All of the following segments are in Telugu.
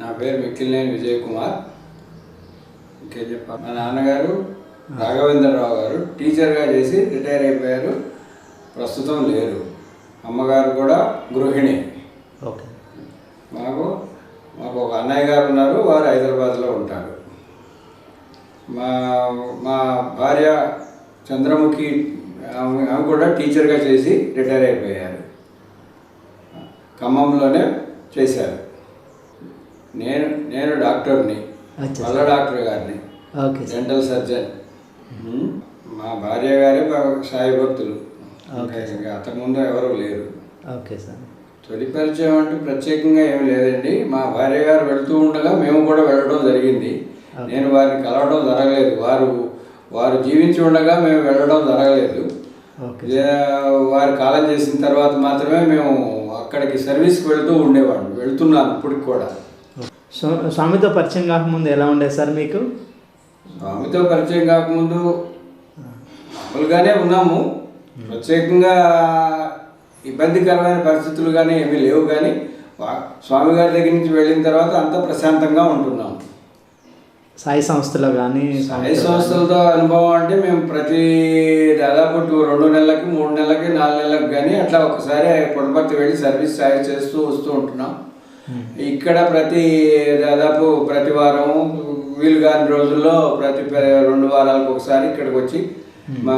నా పేరు మిక్కిలినేని విజయ్ కుమార్ ఇంకేం చెప్పాలి? మా నాన్నగారు రాఘవేంద్రరావు గారు టీచర్గా చేసి రిటైర్ అయిపోయారు. ప్రస్తుతం లేరు. అమ్మగారు కూడా గృహిణి. ఓకే. మాకు మాకు ఒక అన్నయ్య గారు ఉన్నారు వారు హైదరాబాద్లో ఉంటారు. మా మా భార్య చంద్రముఖి ఆమె ఆమె కూడా టీచర్గా చేసి రిటైర్ అయిపోయారు. ఖమ్మంలోనే చేశారు. నేను నేను డాక్టర్ని. పళ్ళ డాక్టర్ గారిని. ఓకే డెంటల్ సర్జన్ మా భార్య గారే సాయి భక్తులు. ఇంకా అంతకుముందు ఎవరు లేరు. Okay sir. తొలి పరిచయం అంటే ప్రత్యేకంగా ఏమి లేదండి. మా భార్య గారు వెళ్తూ ఉండగా మేము కూడా వెళ్ళడం జరిగింది. నేను వారిని కలవడం జరగలేదు. వారు వారు జీవించి ఉండగా మేము వెళ్ళడం జరగలేదు. వారు కాలం చేసిన తర్వాత మాత్రమే మేము అక్కడికి సర్వీస్కి వెళ్తూ ఉండేవాడిని వెళ్తున్నాను ఇప్పటికి కూడా. సో స్వామితో పరిచయం కాకముందు ఎలా ఉండేది సార్ మీకు? స్వామితో పరిచయం కాకముందు మామూలుగానే ఉన్నాము. ప్రత్యేకంగా ఇబ్బందికరమైన పరిస్థితులు కానీ ఏమీ లేవు కానీ స్వామి గారి దగ్గర నుంచి వెళ్ళిన తర్వాత అంత ప్రశాంతంగా ఉంటున్నాం సాయి సంస్థలో కానీ సాయి సంస్థలతో అనుభవం అంటే మేము ప్రతి దాదాపు రెండు నెలలకి మూడు నెలలకి నాలుగు నెలలకు కానీ అట్లా ఒకసారి పుట్టపర్తి వెళ్ళి సర్వీస్ సాయి చేస్తూ వస్తూ ఉంటున్నాం. ఇక్కడ ప్రతి దాదాపు ప్రతి వారం వీలు కాని రోజుల్లో ప్రతి రెండు వారాలకు ఒకసారి ఇక్కడికి వచ్చి మా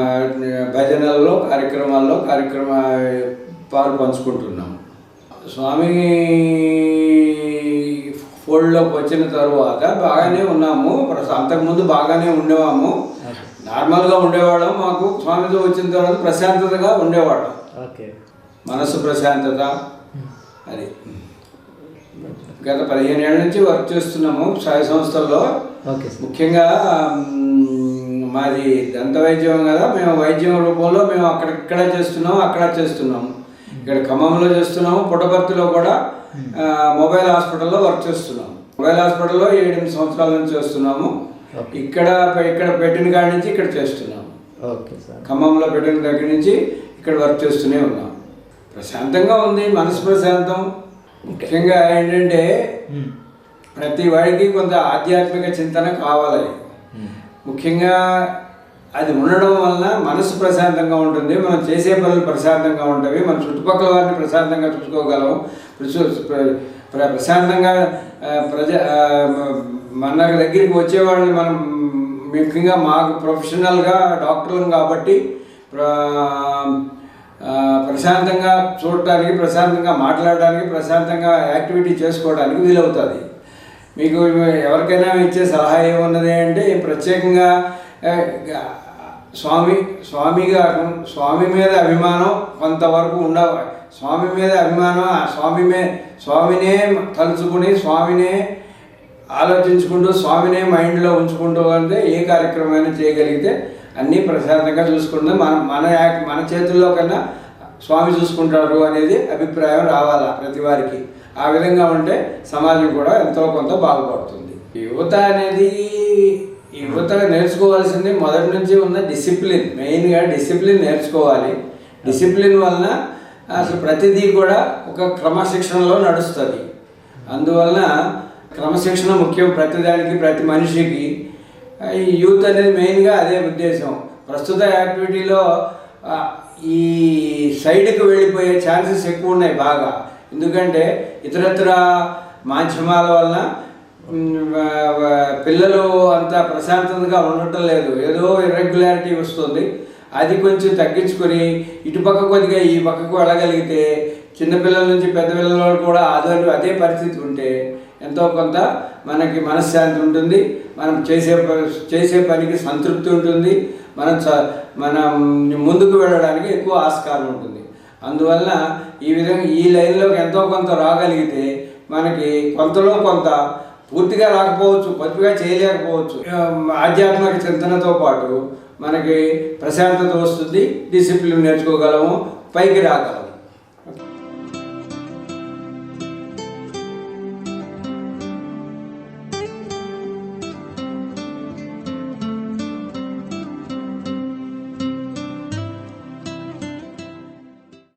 భజనల్లో కార్యక్రమాల్లో కార్యక్రమ పాలు పంచుకుంటున్నాం. స్వామి ఫోల్డ్లోకి వచ్చిన తరువాత బాగానే ఉన్నాము. అంతకుముందు బాగానే ఉండేవాము. నార్మల్గా ఉండేవాళ్ళం. మాకు స్వామితో వచ్చిన తర్వాత ప్రశాంతతగా ఉండేవాళ్ళం. మనసు ప్రశాంతత. అది. గత పదిహేను ఏళ్ళ నుంచి వర్క్ చేస్తున్నాము. సాయి సంస్థల్లో. ముఖ్యంగా మాది దంత వైద్యం కదా. మేము వైద్యం రూపంలో మేము అక్కడిక్కడ చేస్తున్నాం అక్కడ చేస్తున్నాం ఇక్కడ ఖమ్మంలో చేస్తున్నాము పుట్టపర్తిలో కూడా మొబైల్ హాస్పిటల్లో వర్క్ చేస్తున్నాం మొబైల్ హాస్పిటల్లో ఏడెనిమిది సంవత్సరాల నుంచి చేస్తున్నాము. ఓకే. ఇక్కడ ఇక్కడ పెట్టిన కాడి నుంచి ఇక్కడ చేస్తున్నాము. Okay sir. ఖమ్మంలో పెట్టిన దగ్గర నుంచి ఇక్కడ వర్క్ చేస్తూనే ఉన్నాం ప్రశాంతంగా ఉంది మనసు ప్రశాంతం. ముఖ్యంగా ఏంటంటే. ప్రతి వాడికి కొంత ఆధ్యాత్మిక చింతన కావాలి. ముఖ్యంగా అది ఉండడం వలన మనసు ప్రశాంతంగా ఉంటుంది మనం చేసే పనులు ప్రశాంతంగా ఉంటాయి మన చుట్టుపక్కల వారిని ప్రశాంతంగా చూసుకోగలం ప్రశు- ప్ర- ప్ర- ప్రశాంతంగా ప్రజ మన దగ్గరికి వచ్చేవాళ్ళని మనం ముఖ్యంగా మాకు ప్రొఫెషనల్గా డాక్టర్లం కాబట్టి ప్రశాంతంగా చూడటానికి ప్రశాంతంగా మాట్లాడడానికి ప్రశాంతంగా యాక్టివిటీ చేసుకోవడానికి వీలవుతుంది. మీకు ఎవరికైనా ఇచ్చే సలహా ఏమున్నది అంటే ప్రత్యేకంగా స్వామి స్వామిగా స్వామి మీద అభిమానం కొంతవరకు ఉండ స్వామి మీద అభిమానం ఆ స్వామి మే స్వామినే తలుచుకుని స్వామినే ఆలోచించుకుంటూ స్వామినే మైండ్లో ఉంచుకుంటూ అంటే ఏ కార్యక్రమమైనా చేయగలిగితే అన్నీ ప్రశాంతంగా చూసుకుంటే మన మన మన చేతుల్లో కన్నా స్వామి చూసుకుంటారు అనేది అభిప్రాయం రావాలా ప్రతి వారికి. ఆ విధంగా ఉంటే సమాజం కూడా ఎంతో కొంత బాగుపడుతుంది. యువత అనేది యువత నేర్చుకోవాల్సింది మొదటి నుంచి ఉన్న డిసిప్లిన్ మెయిన్గా డిసిప్లిన్ నేర్చుకోవాలి. డిసిప్లిన్ వలన అసలు ప్రతిదీ కూడా ఒక క్రమశిక్షణలో నడుస్తుంది. అందువలన క్రమశిక్షణ ముఖ్యం ప్రతిదానికి ప్రతి మనిషికి. ఈ యూత్ అనేది మెయిన్గా అదే ఉద్దేశం. ప్రస్తుత యాక్టివిటీలో ఈ సైడ్కి వెళ్ళిపోయే ఛాన్సెస్ ఎక్కువ ఉన్నాయి బాగా. ఎందుకంటే ఇతరత్ర మాధ్యమాల వలన పిల్లలు అంత ప్రశాంతంగా ఉండటం లేదు. ఏదో ఇర్రెగ్యులారిటీ వస్తుంది. అది కొంచెం తగ్గించుకొని ఇటుపక్క కొద్దిగా ఈ పక్కకు వెళ్ళగలిగితే చిన్నపిల్లల నుంచి పెద్ద పిల్లల కూడా అదే అదే పరిస్థితి ఉంటే ఎంతో కొంత మనకి మనశ్శాంతి ఉంటుంది మనం చేసే చేసే పనికి సంతృప్తి ఉంటుంది మనం చ- మనం ముందుకు వెళ్ళడానికి ఎక్కువ ఆస్కారం ఉంటుంది. అందువల్ల ఈ విధంగా ఈ లైన్లోకి ఎంతో కొంత రాగలిగితే మనకి కొంతలో కొంత పూర్తిగా రాకపోవచ్చు కొద్దిగా చేయలేకపోవచ్చు. ఆధ్యాత్మిక చింతనతో పాటు మనకి ప్రశాంతత వస్తుంది డిసిప్లిన్ నేర్చుకోగలము పైకి రాగలము.